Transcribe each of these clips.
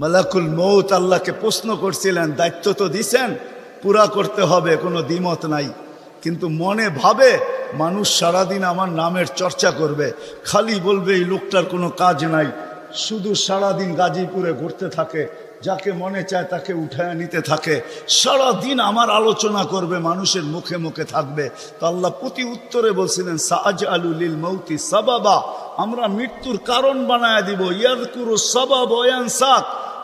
মালাকুল মৌত আল্লাহকে প্রশ্ন করছিলেন, দায়িত্ব তো দিছেন, পুরা করতে হবে, কোনো দ্বিমত নাই। কিন্তু মনে ভাবে মানুষ সারাদিন আমার নামের চর্চা করবে, খালি বলবে, এই লোকটার কোনো কাজ নাই। শুধু সারাদিন গাজীপুরে ঘুরতে থাকে, যাকে মনে চায় তাকে উঠায় নিতে থাকে। সারাদিন আমার আলোচনা করবে, মানুষের মুখে মুখে থাকবে। তো আল্লাহ প্রতি উত্তরে বলছিলেন সাজ আলুলিল মৌতি সাবাবা। আমরা মৃত্যুর কারণ বানায় দিব, ইয়াদকুরু সাবাব ওয়ান সাক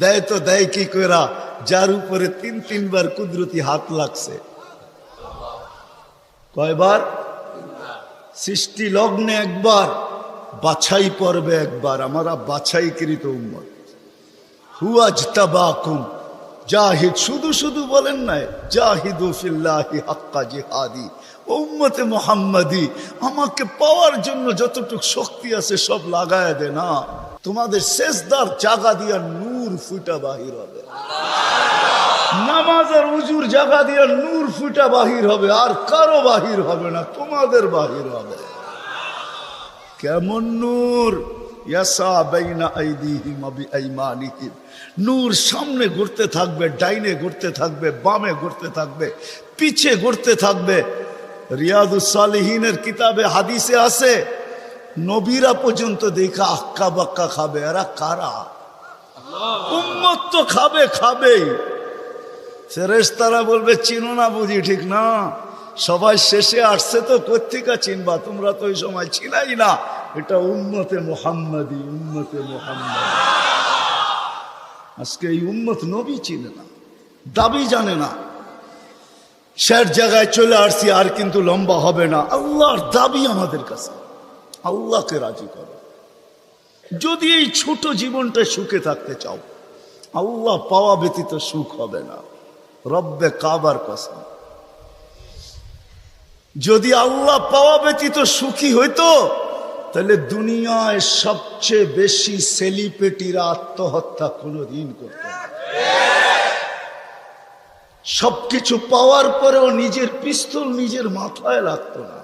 দেয় তো দেয় কি করা যার উপরে তিন তিনবার কুদরতি হাত লাগছে। কয়বার? সৃষ্টি লগ্নে একবার, বাছাই পর্বে একবার, আমরা বাছাইকৃত উম্মত। হুয়াজ তাবাকুম জাহিদ শুধু শুধু বলেন নাই, জাহিদু ফিল্লাহি হাক্কা জিহাদি। উম্মতে মোহাম্মদি, আমাকে পাওয়ার জন্য যতটুকু শক্তি আছে সব লাগায় দে না। তোমাদের শেষদার জাগা দিয়া নূর ফুটা বাহির হবে। নামাজের উজুর জাগা দিয়ে নূর ফুটা বাহির হবে, আর কারও বাহির হবে না, তোমাদের বাহির হবে। কেমন নূর? নূর সামনে ঘুরতে থাকবে, ডাইনে ঘুরতে থাকবে, বামে ঘুরতে থাকবে, পিছে ঘুরতে থাকবে। রিয়াদুস সালিহিনের কিতাবে হাদিসে আছে নবীরা পর্যন্ত দেখা আক্কা বাক্কা খাবে। এরা কারা? উম্মত তো খাবে খাবেই ফেরেশতারা বলবে, চিনো না বুঝি, ঠিক না? সবাই শেষে আসছে তো কোথেকা চিনবা? তোমরা তো ওই সময় ছিলাই না। এটা উম্মতে মোহাম্মদী, উম্মতে মোহাম্মদ। আজকে এই উম্মত নবী চিনে না, দাবি জানে না। শের জায়গায় চলে আসছি, আর কিন্তু লম্বা হবে না। আল্লাহর দাবি আমাদের কাছে। আল্লাহকে রাজি করো। যদি এই ছোট জীবনটা সুখে থাকতে চাও, আল্লাহ পাওয়া ব্যতীত সুখ হবে না। রব্বে কাবার কসম। যদি আল্লাহ পাওয়া ব্যতীত সুখী হইতো, তাহলে দুনিয়ায় সবচেয়ে বেশি সেলিব্রিটিরা আত্মহত্যা কোনোদিন করত সবকিছু পাওয়ার পরেও নিজের পিস্তল নিজের মাথায় লাগতো না।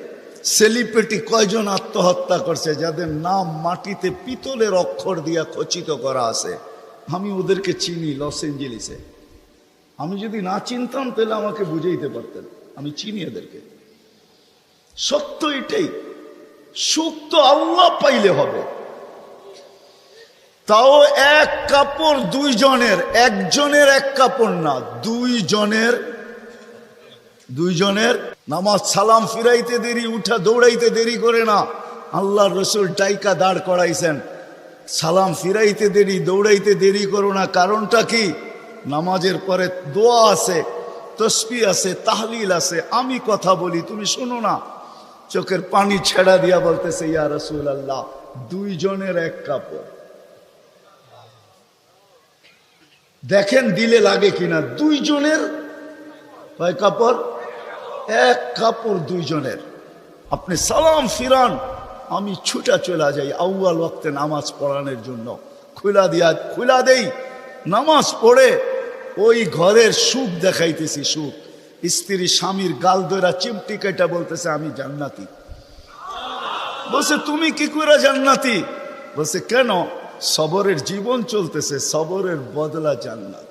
সেলিব্রিটি কয়জন আত্মহত্যা করছে, যাদের নাম মাটিতে পিতলের অক্ষর দিয়া খচিত করা আছে? আমি ওদেরকে চিনি লস এঞ্জেলিসে। আমি যদি না চিনতাম, তাহলে আমাকে বুঝাইতে পারতেন। আমি চিনি এদেরকে। সত্য এটাই, সুখ তো আল্লাহ পাইলে হবে। তাও এক কাপড় দুইজনের, একজনের এক কাপড় না, দুইজনের দুইজনের নামাজ সালাম ফিরাইতে দেরি, উঠা দৌড়াইতে দেরি করে না। আল্লাহ রসুল টাইকা দাঁড় করাইছেন। সালাম ফিরাইতে দেরি, দৌড়াইতে দেরি করো না। কারণটা কি? নামাজের পরে দোয়া আছে, তসবি আছে, তাহলিল আছে। আমি কথা বলি, তুমি শোনো না। চোখের পানি ছেড়া দিয়া বলতেছে, ইয়া রসুল আল্লাহ দুইজনের এক কাপড়। দেখেন দিলে লাগে কিনা, দুইজনের কয় কাপড়? এক কাপড় দুইজনের। আপনি সালাম ফিরান, আমি ছুটা চলে যাই আউয়াল ওয়াক্তে নামাজ পড়ানোর জন্য। খুলা দিয়া, খুলা দেই, নামাজ পড়ে ওই ঘরের সুখ দেখাইতেছি সুখ। স্ত্রী স্বামীর গাল ধরা চিমটি কেটা বলতেছে, আমি জান্নাতি। বলছে, তুমি কি করে জান্নাতি? বলছে, কেন? সবরের জীবন চলতেছে, সবরের বদলা জান্নাত।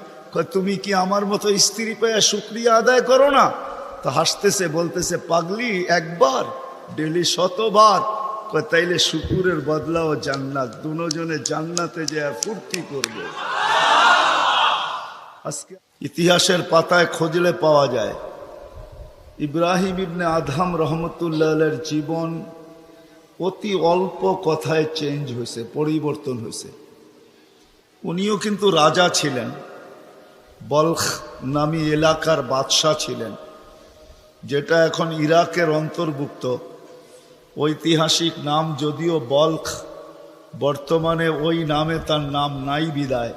তুমি কি আমার মতো স্ত্রী পেয়ে শুক্রিয়া আদায় করো না? তো হাসতেছে, বলতেছে, পাগলি, একবার, ডেলি শতবার। তাইলে শুকুরের বদলা ও জান্নাত, দুজনে জান্নাতে যে ফুর্তি করবে। আজকে ইতিহাসের পাতায় খোঁজলে পাওয়া যায়, ইব্রাহিম ইবনে আধাম রহমতুল্লাহের জীবন অতি অল্প কথায় চেঞ্জ হয়েছে, পরিবর্তন হয়েছে। উনিও কিন্তু রাজা ছিলেন। বলখ নামী এলাকার বাদশাহ ছিলেন, যেটা এখন ইরাকের অন্তর্ভুক্ত। ঐতিহাসিক নাম যদিও বলখ, বর্তমানে ওই নামে তার নাম নাই বিদায়।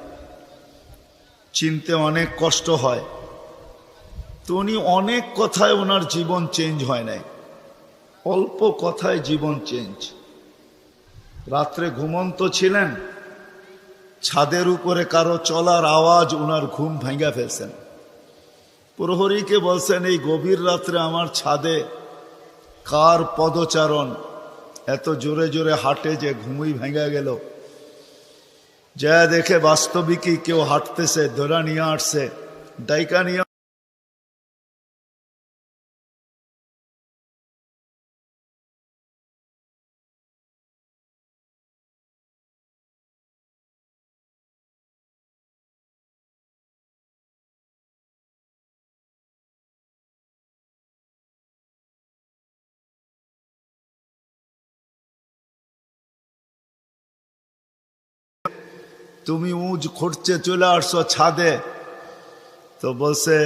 চিনতে অনেক কষ্ট হয়। তো উনি অনেক কথায় ওনার জীবন চেঞ্জ হয় নাই। অল্প কথায় জীবন চেঞ্জ। রাত্রে ঘুমন্ত ছিলেন ছাদের উপরে কারও চলার আওয়াজ উনার ঘুম ভাঙ্গা ফেলছেন। প্রহরীকে বলছেন, এই গভীর রাত্রে আমার ছাদে কার পদচারণ? এত জোরে জোরে হাঁটে যে ঘুমই ভেঙে গেল। যা দেখে বাস্তবিকই কেউ হাঁটতেছে ধরা নিয়ে আসছে ডাইকা নিয়ে তুমি উঁচ খুঁড়ছে চলে আসছো ছাদে। তো বলছে,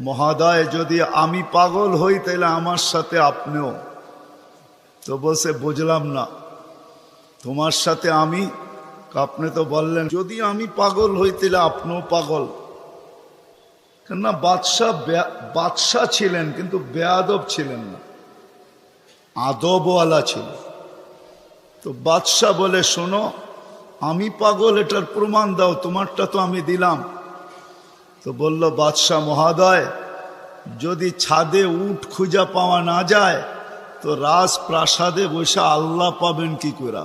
মহাদয়, যদি আমি পাগল হই, তাহলে আমার সাথে আপনিও। তো বলছে, বুঝলাম না। তোমার সাথে আমি? আপনি তো বললেন, যদি আমি পাগল হই, তাহলে আপনিও পাগল। কেননা বাদশাহ বাদশাহ ছিলেন, কিন্তু বেয়াদব ছিলেন না। আদবওয়ালা ছিল তো বাদশাহ বলে, শোনো আমি পাগল, এটার প্রমাণ দাও, তোমারটা তো আমি দিলাম। তো বলল, বাদশাহ মহাদয়, যদি ছাদে উঠ খুঁজা পাওয়া না যায়, তো রাজ প্রাসাদে বসে আল্লাহ পাবেন কি করে?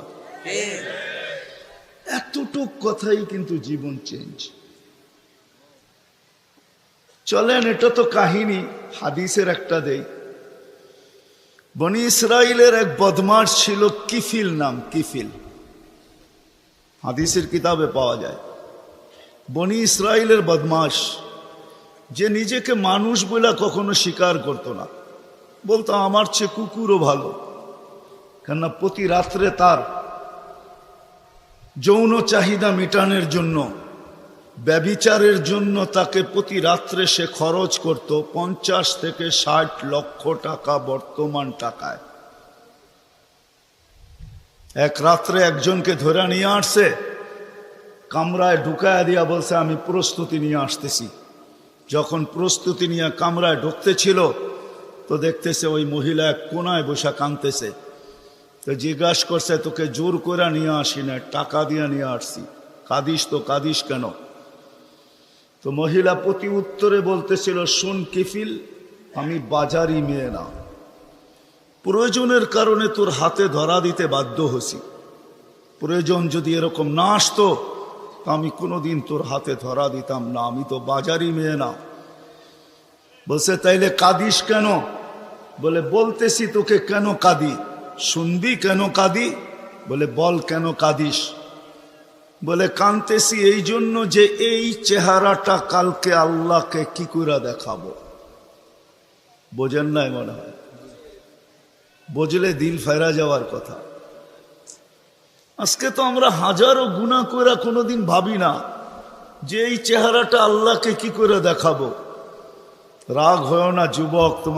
এতটুক কথাই কিন্তু জীবন চেঞ্জ চলেন, এটা তো কাহিনী, হাদিসের একটা দেই। বনি ইসরায়েলের এক বদমাস ছিল কিফিল নাম, কিফিল। হাদিসের কিতাবে পাওয়া যায়। বনি ইসরায়েলের বদমাস যে নিজেকে মানুষ বলে কখনো স্বীকার করতো না। বলতো, আমার চেয়ে কুকুরও ভালো। কেননা প্রতি রাত্রে তার যৌন চাহিদা মেটানোর জন্য, ব্যবিচারের জন্য তাকে প্রতি রাত্রে সে খরচ করত পঞ্চাশ থেকে ষাট লক্ষ টাকা বর্তমান টাকায়। এক রাত্রে একজনকে ধরে নিয়ে আসছে, কামরায় ঢুকায় দিয়া বলছে, আমি প্রস্তুতি নিয়ে আসতেছি। যখন প্রস্তুতি নিয়ে কামরায় ঢুকতেছিল তো দেখতেছে ওই মহিলা এক কোনায় বসে কাঁদতেছে। তো জিজ্ঞাসা করছে, তোকে জোর করে নিয়ে আসি না, টাকা দিয়ে নিয়ে আসছি। কাদিস তো, কাদিস কেন? তো মহিলা প্রতি উত্তরে বলতেছিল, শুন কিফিল, আমি বাজারি মেয়ে না। প্রয়োজনের কারণে তোর হাতে ধরা দিতে বাধ্য হছি প্রয়োজন যদি এরকম না আসতো আমি কোনোদিন তোর হাতে ধরা দিতাম না। আমি তো বাজারি মেয়ে না। বলছে, তাইলে কাঁদিস কেন? বলে, বলতেছি তোকে কেন কাঁদি? শুনবি কেন কাঁদি? বলে, বল কেন কাঁদিস? বলে, কাঁদতেছি এই জন্য যে এই চেহারাটা কালকে আল্লাহকে কি করে দেখাবো? বোঝেন নাই মনে হয়। বুঝলে দিল ফেরা যাওয়ার কথা। আজকে তো আমরা হাজারো গুণা করে কোনোদিন ভাবি না যে এই চেহারাটা আল্লাহকে কি করে দেখাবো। রাগ হয় না, যুবক, তোমার